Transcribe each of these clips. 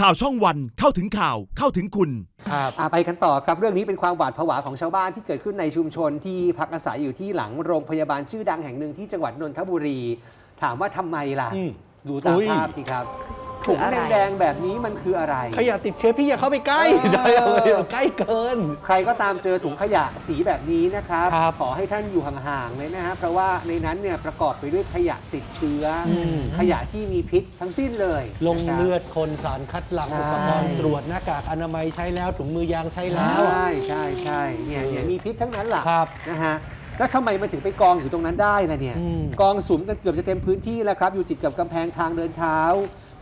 ข่าวช่องวันเข้าถึงข่าวเข้าถึงคุณ ครับอะไปกันต่อครับเรื่องนี้เป็นความหวาดผวาของชาวบ้านที่เกิดขึ้นในชุมชนที่พักอาศัยอยู่ที่หลังโรงพยาบาลชื่อดังแห่งหนึ่งที่จังหวัดนนทบุรี ถามว่าทำไมล่ะ อืม ดูตามอุ๊ยภาพสิครับคื ถุองอะไรแดงๆแบบนี้มันคืออะไร ขยะติดเชื้อพี่อย่าเข้าไปใกล้เออได้เลยใกล้เกิน ใครก็ตามเจอถุงขยะสีแบบนี้นะครับครับ ขอให้ท่านอยู่ห่างๆเลยนะฮะเพราะว่าในนั้นเนี่ยประกอบไปด้วยขยะติดเชื้ออมขยะที่มีพิษทั้งสิ้นเลย ลงนะครับเลือดคนสารคัดหลั่งใช่อุปกรณ์ตรวจหน้ากากอนามัยใช้แล้วถุงมือยางใช้แล้ว ใช่ใช่ใช่เนี่ยเนี่ยมีพิษทั้งนั้นล่ะครับนะฮะแล้วทำไมมันถึงไปกองอยู่ตรงนั้นได้ล่ะเนี่ยอืมกองสุมกันเกือบจะเต็มพื้นที่แล้วครับ อยู่ติดกับกำแพงทางเดินเท้า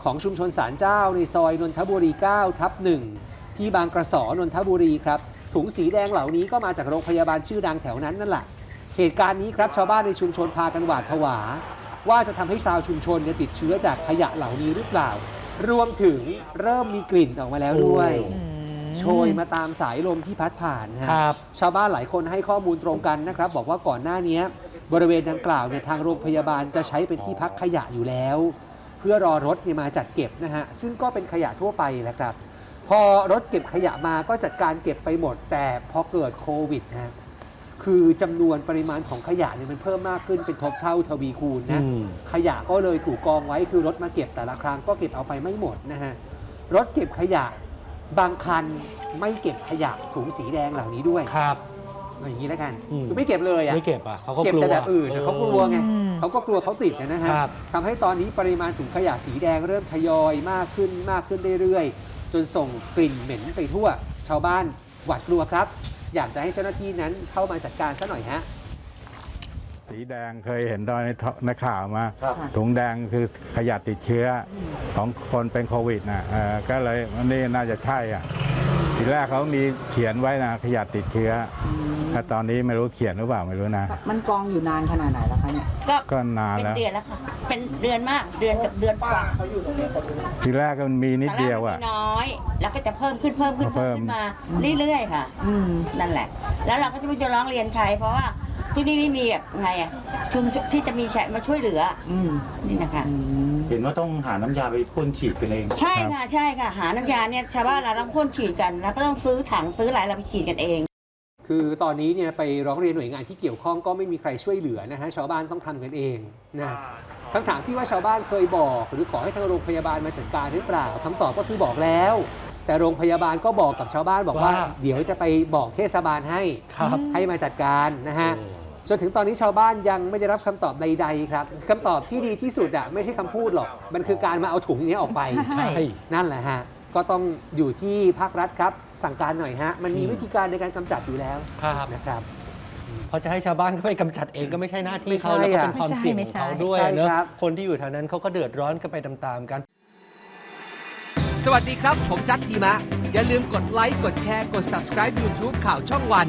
ของชุมชนสารเจ้าในซอยนนทบุรี 9 ทับหนึ่งที่บางกระสอนนทบุรีครับ ถุงสีแดงเหล่านี้ก็มาจากโรงพยาบาลชื่อดังแถวนั้นนั่นแหละ เหตุการณ์นี้ครับชาวบ้านในชุมชนพากันหวาดผวา ว่าจะทำให้ชาวชุมชนเนี่ยติดเชื้อจากขยะเหล่านี้หรือเปล่า รวมถึงเริ่มมีกลิ่นออกมาแล้วด้วยโอ้โชยมาตามสายลมที่พัดผ่านนะฮะครับ ชาวบ้านหลายคนให้ข้อมูลตรงกันนะครับ บอกว่าก่อนหน้านี้บริเวณดังกล่าวเนี่ยทางโรงพยาบาลจะใช้เป็นที่พักขยะอยู่แล้ว เพื่อรอรถเนี่ยมาจัดเก็บนะฮะซึ่งก็เป็นขยะทั่วไปแหละครับ พอรถเก็บขยะมาก็จัดการเก็บไปหมด แต่พอเกิดโควิดนะฮะคือจำนวนปริมาณของขยะเนี่ยมันเพิ่มมากขึ้นเป็นทบเท่าทวีคูณนะอืมขยะก็เลยถูกกองไว้คือรถมาเก็บแต่ละครั้งก็เก็บเอาไปไม่หมดนะฮะรถเก็บขยะบางคันไม่เก็บขยะถุงสีแดงเหล่านี้ด้วยครับ เอาอย่างนี้แล้วกันอืม คือไม่เก็บเลยอะไม่เก็บอะเขาก็เก็บกลัว แต่แบบอื่นอะเขากลัวไงอืม เขาก็กลัวเขาติดนะฮะครับทำให้ตอนนี้ปริมาณถุงขยะสีแดงเริ่มทยอยมากขึ้นมากขึ้นเรื่อยๆ จนส่งกลิ่นเหม็นไปทั่ว ชาวบ้านหวาดกลัวครับ อยากจะให้เจ้าหน้าที่นั้นเข้ามาจัดการซะหน่อยฮะ สีแดงเคยเห็นตอนในทในข่าวมา ครับ ถุงแดงคือขยะติดเชื้อของคนเป็นโควิดนะเออก็เลยอันนี้น่าจะใช่อะ ทีแรกเขามีเขียนไว้นะขยะติดเชื้ออแต่ตอนนี้ไม่รู้เขียนหรือเปล่าไม่รู้นะ มันกองอยู่นานขนาดไหนแล้วคะเนี่ย ก็ก็นานเป็นแล้วเดือนแล้วค่ะ เป็นเดือนมาก เดือนกับเดือนกว่าทีแรกก็มันมีนิดเดียวตอนแรอะกมันมีน้อย แล้วก็จะเพิ่มขึ้นเพิ่มขึ้นเพิ่เพิ่มม ขึ้นมา เรื่อยๆค่ะ อืม นั่นแหละ แล้วเราก็จะไม่รู้จะร้องเรียนใครเพราะว่า ที่นี่ไม่มีแบบไงอะชุมชนที่จะมีแขกมาช่วยเหลืออืมนี่นะคะอืมเห็นว่าต้องหาน้ำยาไปพ่นฉีดกันเองใช่ค่ะใช่ค่ะหาน้ำยาเนี่ยชาวบ้านเราต้องพ่นฉีดกันแล้วก็ต้องซื้อถังซื้ออะไรเราไปฉีดกันเอง คือตอนนี้เนี่ยไปร้องเรียนหน่วยงานที่เกี่ยวข้องก็ไม่มีใครช่วยเหลือนะฮะชาวบ้านต้องทำกันเองนะคำถามที่ว่าชาวบ้านเคยบอก หรือขอให้ทางโรงพยาบาลมาจัดการหรือเปล่าคำตอบก็คือบอกแล้ว แต่โรงพยาบาลก็บอกกับชาวบ้านบอกว่า ว่าเดี๋ยวจะไปบอกเทศบาลให้ครับให้มาจัดการนะฮะ จนถึงตอนนี้ชาวบ้านยังไม่ได้รับคำตอบใดๆครับคำตอบที่ดีที่สุดอะไม่ใช่คำพูดหรอก มันคือการมาเอาถุงนี้ออกไปใช่นั่นแหละฮะก็ต้องอยู่ที่ภาครัฐครับ สั่งการหน่อยฮะ มันมีอืมวิธีการในการกำจัดอยู่แล้วครับนะครับเพราะจะให้ชาวบ้านเขาไปกำจัดเองก็ไม่ใช่หน้าที่ไม่ใช่เขาแล้วก็อะเป็นความเสี่ยงของเขาด้วยใช่เนอะครับคนที่อยู่แถวนั้นเขาก็เดือดร้อนกันไปตามๆกัน สวัสดีครับ ผมจัดทีมะ อย่าลืมกดไลค์กดแชร์กด subscribe YouTube ข่าวช่องวัน